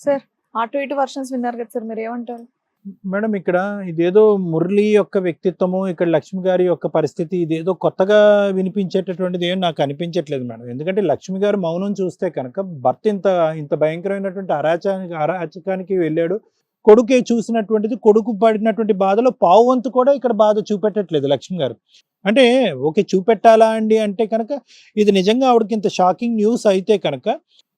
Sir అటు ఇటు versions విన్నారు కదా సార్ మీరు ఏమంటారు మేడం ఇక్కడ ఇదేదో మురళి యొక్క వ్యక్తిత్వము ఇక్కడ లక్ష్మి గారి యొక్క పరిస్థితి ఇదేదో కొత్తగా వినిపించేటటువంటిది ఏం నాకు అనిపించట్లేదు మేడం. ఎందుకంటే లక్ష్మి గారు మౌనం చూస్తే కనుక భర్త ఇంత ఇంత భయంకరమైనటువంటి అరాచకానికి అరాచకానికి వెళ్ళాడు. కొడుకే చూసినటువంటిది కొడుకు పడినటువంటి బాధలో పావు వంతు కూడా ఇక్కడ బాధ చూపెట్టట్లేదు లక్ష్మి గారు. అంటే ఓకే చూపెట్టాలా అండి అంటే కనుక ఇది నిజంగా ఆవిడకి ఇంత షాకింగ్ న్యూస్ అయితే కనుక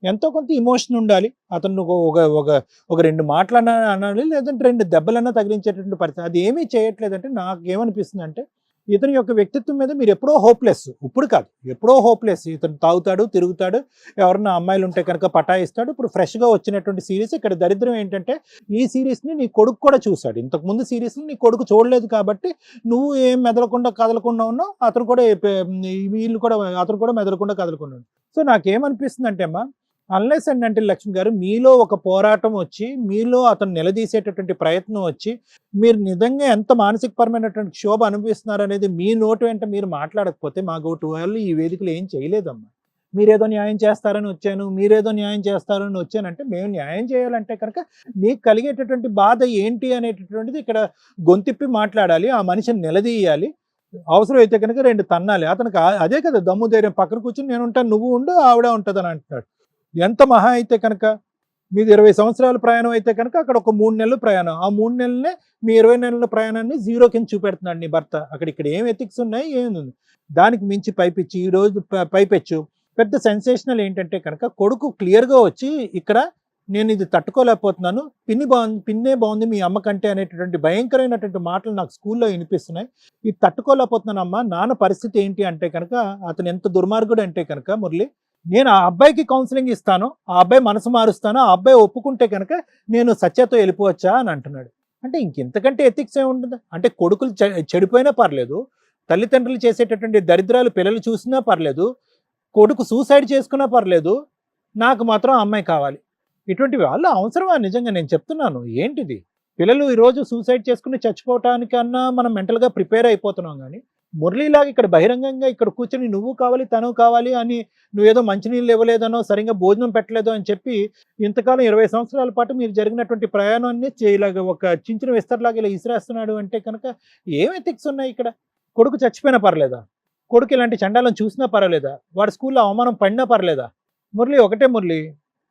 ఎంతో కొంత ఇమోషన్ ఉండాలి. అతను ఒక ఒక ఒక రెండు మాటలన్నా అనాలి లేదంటే రెండు దెబ్బలన్నా తగిలించేటటువంటి పరిస్థితి. అది ఏమీ చేయట్లేదంటే నాకు ఏమనిపిస్తుంది అంటే ఇతని యొక్క వ్యక్తిత్వం మీద మీరు ఎప్పుడో హోప్లెస్ ఇప్పుడు కాదు. ఎప్పుడో హోప్లెస్ ఇతను తాగుతాడు తిరుగుతాడు ఎవరన్నా అమ్మాయిలు ఉంటే కనుక పటాయిస్తాడు. ఇప్పుడు ఫ్రెష్గా వచ్చినటువంటి సిరీస్ ఇక్కడ దరిద్రం ఏంటంటే ఈ సిరీస్ని నీ కొడుకు కూడా చూశాడు. ఇంతకు ముందు సిరీస్ని నీ కొడుకు చూడలేదు కాబట్టి నువ్వు ఏం మెదలకుండా కదలకుండా ఉన్నావు అతను కూడా వీళ్ళు కూడా అతను కూడా మెదలకుండా కదలకుండా ఉన్నాడు. సో నాకేమనిపిస్తుంది అంటే అమ్మా అన్లెస్ అండ్ అంటే లక్ష్మి గారు మీలో ఒక పోరాటం వచ్చి మీలో అతను నిలదీసేటటువంటి ప్రయత్నం వచ్చి మీరు నిజంగా ఎంత మానసికపరమైనటువంటి క్షోభ అనుభవిస్తున్నారు అనేది మీ నోటు వెంట మీరు మాట్లాడకపోతే మా గోటు వాళ్ళు ఈ వేదికలు ఏం చేయలేదమ్మా. మీరేదో న్యాయం చేస్తారని వచ్చాను మీరేదో న్యాయం చేస్తారని వచ్చానంటే మేము న్యాయం చేయాలంటే కనుక నీకు కలిగేటటువంటి బాధ ఏంటి అనేటటువంటిది ఇక్కడ గొంతిప్పి మాట్లాడాలి ఆ మనిషిని నిలదీయాలి. అవసరం అయితే కనుక రెండు తన్నాలి. అతనికి అదే కదా దమ్ము ధైర్యం. పక్కన కూర్చుని నేను ఉంటాను నువ్వు ఉండు ఆవిడ ఉంటుంది అని అంటున్నాడు. ఎంత మహా అయితే కనుక? మీది ఇరవై సంవత్సరాల ప్రయాణం అయితే కనుక అక్కడ ఒక మూడు నెలలు ప్రయాణం. ఆ మూడు నెలలనే మీ ఇరవై నెలల ప్రయాణాన్ని జీరో కింద చూపెడుతున్నాడు నీ భర్త. అక్కడ ఇక్కడ ఏం ఎథిక్స్ ఉన్నాయి ఏముంది దానికి మించి పైపిచ్చి ఈ రోజు ప- పైపెచ్చు. పెద్ద సెన్సేషనల్ ఏంటంటే కనుక కొడుకు క్లియర్గా వచ్చి ఇక్కడ నేను ఇది తట్టుకోలేకపోతున్నాను పిన్ని బాగుంది పిన్నే బాగుంది మీ అమ్మ కంటే అనేటటువంటి భయంకరమైనటువంటి మాటలు నాకు స్కూల్లో వినిపిస్తున్నాయి. ఇది తట్టుకోలేకపోతున్నాను అమ్మ నాన్న పరిస్థితి ఏంటి అంటే కనుక అతను ఎంత దుర్మార్గుడు అంటే కనుక మురళి నేను ఆ అబ్బాయికి కౌన్సిలింగ్ ఇస్తాను ఆ అబ్బాయి మనసు మారుస్తాను ఆ అబ్బాయి ఒప్పుకుంటే కనుక నేను సత్యతో వెళ్ళిపోవచ్చా అని అంటున్నాడు. అంటే ఇంకెంతకంటే ఎథిక్స్ ఏముంటుంది? అంటే కొడుకులు చె- చెడిపోయినా పర్లేదు తల్లిదండ్రులు చేసేటటువంటి దరిద్రాలు పిల్లలు చూసినా పర్లేదు కొడుకు సూసైడ్ చేసుకున్నా పర్లేదు నాకు మాత్రం అమ్మాయి కావాలి. ఇటువంటి వాళ్ళు అవసరమా? నిజంగా నేను చెప్తున్నాను. ఏంటిది? పిల్లలు ఈరోజు సూసైడ్ చేసుకుని చచ్చిపోవటానికన్నా మనం మెంటల్గా ప్రిపేర్ అయిపోతున్నాం కానీ మురళీలాగా ఇక్కడ బహిరంగంగా ఇక్కడ కూర్చొని నువ్వు కావాలి తను కావాలి అని నువ్వేదో మంచినీళ్ళు ఇవ్వలేదనో సరిగ్గా భోజనం పెట్టలేదో అని చెప్పి ఇంతకాలం ఇరవై సంవత్సరాల పాటు మీరు జరిగినటువంటి ప్రయాణాన్ని చే- ఇలాగ ఒక చించిన విస్తరలాగా ఇలా ఇసిరేస్తున్నాడు అంటే కనుక ఏం ఎథిక్స్ ఉన్నాయి ఇక్కడ? కొడుకు చచ్చిపోయినా పర్లేదా? కొడుకు ఇలాంటి చండాలను చూసినా పర్వాలేదా? వాడి స్కూల్లో అవమానం పడినా పర్లేదా మురళి ఒకటే మురళి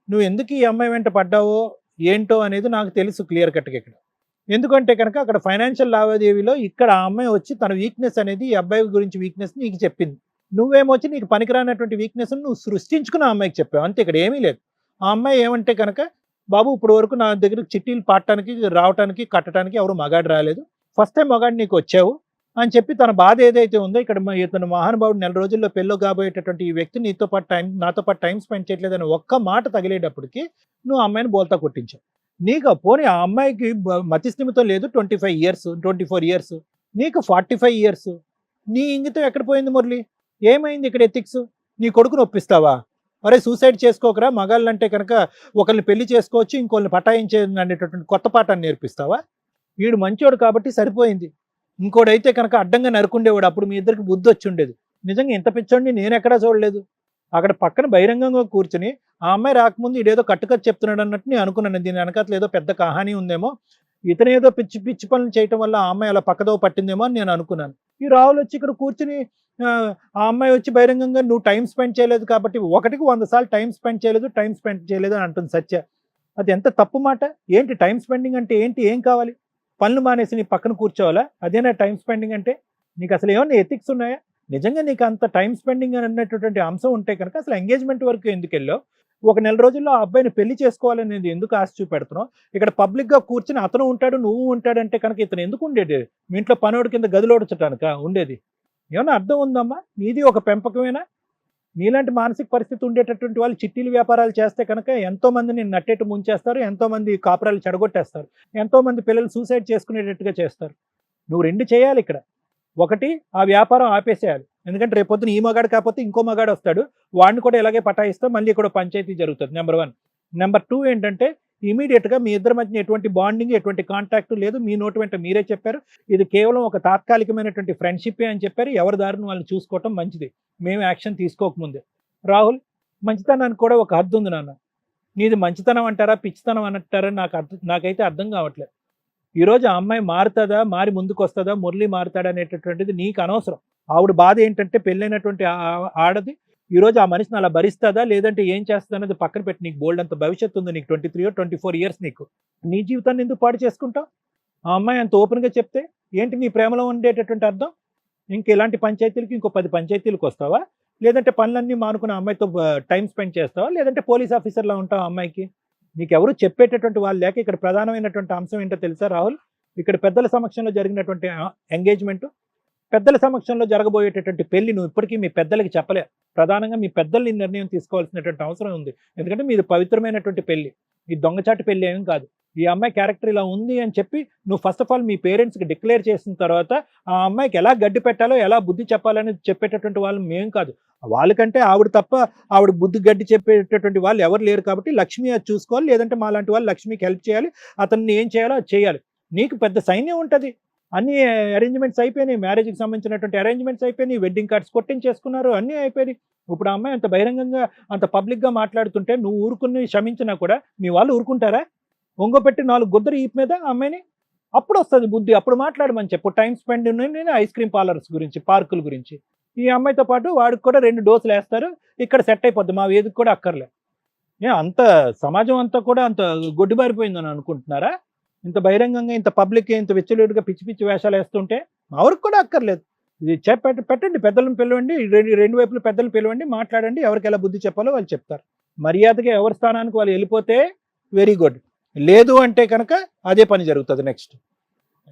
నువ్వు ఎందుకు ఈ అమ్మాయి వెంట పడ్డావో ఏంటో అనేది నాకు తెలుసు క్లియర్ కట్గా ఇక్కడ. ఎందుకంటే కనుక అక్కడ ఫైనాన్షియల్ లావాదేవీలో ఇక్కడ ఆ అమ్మాయి వచ్చి తన వీక్నెస్ అనేది ఈ అబ్బాయి గురించి వీక్నెస్ నీకు చెప్పింది. నువ్వేమొచ్చి నీకు పనికిరానటువంటి వీక్నెస్ నువ్వు సృష్టించుకుని ఆ అమ్మాయికి చెప్పావు. అంతే ఇక్కడ ఏమీ లేదు. ఆ అమ్మాయి ఏమంటే కనుక బాబు ఇప్పుడు వరకు నా దగ్గర చిట్టీలు పాడటానికి రావటానికి కట్టడానికి ఎవరు మగాడు రాలేదు. ఫస్ట్ టైం మగాడు నీకు వచ్చావు. అని చెప్పి తన బాధ ఏదైతే ఉందో ఇక్కడ ఇతను మహానుభావుడు నెల రోజుల్లో పెళ్ళో కాబోయేటటువంటి ఈ వ్యక్తి నీతో పాటు టైం నాతో పాటు టైం స్పెండ్ చేయట్లేదని ఒక్క మాట తగిలేటప్పటికి నువ్వు అమ్మాయిని బోల్తా కొట్టించావు. నీకు పోనీ ఆ అమ్మాయికి మతి స్థిమితం లేదు twenty five years twenty four years. నీకు ఫార్టీ ఫైవ్ ఇయర్స్. నీ ఇంగితం ఎక్కడ పోయింది మురళి? ఏమైంది ఇక్కడ ఎథిక్స్? నీ కొడుకుని ఒప్పిస్తావా? అరే సూసైడ్ చేసుకోకరా మగాళ్ళంటే కనుక ఒకరిని పెళ్ళి చేసుకోవచ్చు ఇంకొకరిని పటాయించే అనేటటువంటి కొత్త పాఠాన్ని నేర్పిస్తావా? వీడు మంచోడు కాబట్టి సరిపోయింది. ఇంకోడైతే కనుక అడ్డంగా నరుకుండేవాడు అప్పుడు మీ ఇద్దరికి బుద్ధి వచ్చి ఉండేది నిజంగా ఇంత పిచ్చోడిని నేను ఎక్కడా చూడలేదు. అక్కడ పక్కన బహిరంగంగా కూర్చుని ఆ అమ్మాయి రాకముందు ఇదేదో కట్టుకథ చెప్తున్నాడు అన్నట్టు నేను అనుకున్నాను. దీని వెనకాతలు ఏదో పెద్ద కహాని ఉందేమో ఇతను ఏదో పిచ్చి పిచ్చి పనులు చేయటం వల్ల ఆ అమ్మాయి అలా పక్కదో పట్టిందేమో అని నేను అనుకున్నాను. ఈ రాహుల్ వచ్చి ఇక్కడ కూర్చుని ఆ, ఆ అమ్మాయి వచ్చి బహిరంగంగా నువ్వు టైం స్పెండ్ చేయలేదు కాబట్టి ఒకటికి వంద సార్లు టైం స్పెండ్ చేయలేదు టైం స్పెండ్ చేయలేదు అని అంటుంది సత్య. అది ఎంత తప్పు మాట? ఏంటి టైం స్పెండింగ్ అంటే ఏంటి? ఏం కావాలి? పనులు మానేసి నీ పక్కన కూర్చోవాలా? అదేనా టైం స్పెండింగ్ అంటే? నీకు అసలు ఏమన్నా ఎథిక్స్ ఉన్నాయా? నిజంగా నీకు అంత టైం స్పెండింగ్ అన్నటువంటి అంశం ఉంటే కనుక అసలు ఎంగేజ్మెంట్ వరకు ఎందుకు వెళ్ళావు? ఒక నెల రోజుల్లో ఆ అబ్బాయిని పెళ్ళి నేను ఎందుకు ఆశ చూపెడుతున్నావు ఇక్కడ పబ్లిక్గా కూర్చుని అతను ఉంటాడు నువ్వు ఉంటాడంటే కనుక ఇతను ఎందుకు ఉండేది? మీ ఇంట్లో పనోడి కింద గదిలోడ్చటానిక ఉండేది? ఏమన్నా అర్థం ఉందమ్మా? నీది ఒక పెంపకమేనా? నీలాంటి మానసిక పరిస్థితి ఉండేటటువంటి వాళ్ళు చిట్టీలు వ్యాపారాలు చేస్తే కనుక ఎంతో మందిని నట్టేట్టు ముంచేస్తారు ఎంతో మంది కాపురాలు చెడగొట్టేస్తారు ఎంతోమంది పిల్లలు సూసైడ్ చేసుకునేటట్టుగా చేస్తారు. నువ్వు రెండు చేయాలి ఇక్కడ. ఒకటి ఆ వ్యాపారం ఆపేసేయాలి. ఎందుకంటే రేపొద్దున ఈ మగాడు కాకపోతే ఇంకో మగాడు వస్తాడు. వాడిని కూడా ఇలాగే పటాయిస్తాం. మళ్ళీ ఇక్కడ పంచాయతీ జరుగుతుంది. నెంబర్ వన్ నెంబర్ టూ ఏంటంటే ఇమీడియట్గా మీ ఇద్దరి మధ్య ఎటువంటి బాండింగ్ ఎటువంటి కాంటాక్ట్ లేదు. మీ నోటి వెంట మీరే చెప్పారు. ఇది కేవలం ఒక తాత్కాలికమైనటువంటి ఫ్రెండ్షిప్ అని చెప్పారు. ఎవరి దారిని వాళ్ళు చూసుకోవటం మంచిది. మేము యాక్షన్ తీసుకోకముందే. రాహుల్ మంచితనానికి కూడా ఒక హద్దు ఉంది నాన్న. నీది మంచితనం అంటారా పిచ్చితనం అంటారా నాకు అర్థం నాకైతే అర్థం కావట్లేదు. ఈరోజు ఆ అమ్మాయి మారుతుందా మారి ముందుకు వస్తుందా మురళి మారుతాడా అనేటటువంటిది నీకు అనవసరం. ఆవిడ బాధ ఏంటంటే పెళ్ళైనటువంటి ఆడది ఈరోజు ఆ మనిషిని అలా భరిస్తుందా? లేదంటే ఏం చేస్తుంది అనేది పక్కన పెట్టి నీకు బోల్డ్ అంత భవిష్యత్తు ఉంది నీకు twenty three twenty four years నీకు. నీ జీవితాన్ని ఎందుకు పాడు చేసుకుంటావు? ఆ అమ్మాయి అంత ఓపెన్గా చెప్తే ఏంటి నీ ప్రేమలో ఉండేటటువంటి అర్థం? ఇంక ఇలాంటి పంచాయతీలకి ఇంకో పది పంచాయతీలకు వస్తావా? లేదంటే పనులన్నీ మానుకుని అమ్మాయితో టైం స్పెండ్ చేస్తావా? లేదంటే పోలీస్ ఆఫీసర్లా ఉంటావు ఆ అమ్మాయికి? నీకు ఎవరు చెప్పేటటువంటి వాళ్ళు లేక ఇక్కడ ప్రధానమైనటువంటి అంశం ఏంటో తెలుసా రాహుల్? ఇక్కడ పెద్దల సమక్షంలో జరిగినటువంటి ఎంగేజ్మెంట్ పెద్దల సమక్షంలో జరగబోయేటటువంటి పెళ్ళి నువ్వు ఇప్పటికీ మీ పెద్దలకి చెప్పలే. ప్రధానంగా మీ పెద్దలు నిర్ణయం తీసుకోవాల్సినటువంటి అవసరం ఉంది. ఎందుకంటే మీది పవిత్రమైనటువంటి పెళ్ళి. ఈ దొంగచాటు పెళ్ళి ఏం కాదు. ఈ అమ్మాయి క్యారెక్టర్ ఇలా ఉంది అని చెప్పి నువ్వు ఫస్ట్ ఆఫ్ ఆల్ మీ పేరెంట్స్కి డిక్లేర్ చేసిన తర్వాత ఆ అమ్మాయికి ఎలా గడ్డి పెట్టాలో ఎలా బుద్ధి చెప్పాలని చెప్పేటటువంటి వాళ్ళు మేం కాదు. వాళ్ళకంటే ఆవిడ తప్ప ఆవిడ బుద్ధి గడ్డి చెప్పేటటువంటి వాళ్ళు ఎవరు లేరు కాబట్టి లక్ష్మి అది చూసుకోవాలి లేదంటే మా లాంటి వాళ్ళు లక్ష్మికి హెల్ప్ చేయాలి అతన్ని ఏం చేయాలో అది చేయాలి. నీకు పెద్ద సైన్యం ఉంటుంది. అన్ని అరేంజ్మెంట్స్ అయిపోయినాయి. మ్యారేజ్కి సంబంధించినటువంటి అరేంజ్మెంట్స్ అయిపోయినాయి. వెడ్డింగ్ కార్డ్స్ కొట్టించేసుకున్నారు. అన్నీ అయిపోయినాయి. ఇప్పుడు ఆ అమ్మాయి అంత బహిరంగంగా అంత పబ్లిక్గా మాట్లాడుతుంటే నువ్వు ఊరుకుని క్షమించినా కూడా మీ వాళ్ళు ఊరుకుంటారా? ఒంగోపెట్టి నాలుగు గుద్దరు ఈపు మీద అమ్మాయిని? అప్పుడు వస్తుంది బుద్ధి. అప్పుడు మాట్లాడమని చెప్పు. టైం స్పెండ్ నేను ఐస్ క్రీమ్ పార్లర్స్ గురించి పార్కుల గురించి. ఈ అమ్మాయితో పాటు వాడికి కూడా రెండు డోసులు వేస్తారు. ఇక్కడ సెట్ అయిపోద్ది. మా వేదిక కూడా అక్కర్లే. అంత సమాజం అంతా కూడా అంత గొడ్డుబారిపోయిందని అనుకుంటున్నారా? ఇంత బహిరంగంగా ఇంత పబ్లిక్ ఇంత విచ్చలేడుగా పిచ్చి పిచ్చి వేషాలు వేస్తుంటే ఎవరికి కూడా అక్కర్లేదు. ఇది చెప్ప పెట్టండి పెద్దలను పిలవండి రెండు రెండు వైపులు పెద్దలు పిలవండి మాట్లాడండి ఎవరికి ఎలా బుద్ధి చెప్పాలో వాళ్ళు చెప్తారు. మర్యాదగా ఎవరి స్థానానికి వాళ్ళు వెళ్ళిపోతే వెరీ గుడ్. లేదు అంటే కనుక అదే పని జరుగుతుంది next.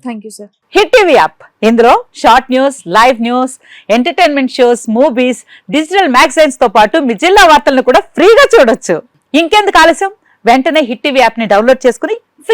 Thank you sir Hit TV app ఇందులో short news live news entertainment shows movies digital మ్యాగజైన్స్తో పాటు మీ జిల్లా వార్తలను కూడా ఫ్రీగా చూడొచ్చు. ఇంకెందుకు ఆలస్యం? వెంటనే హిట్ టీవీ యాప్ని డౌన్లోడ్ చేసుకుని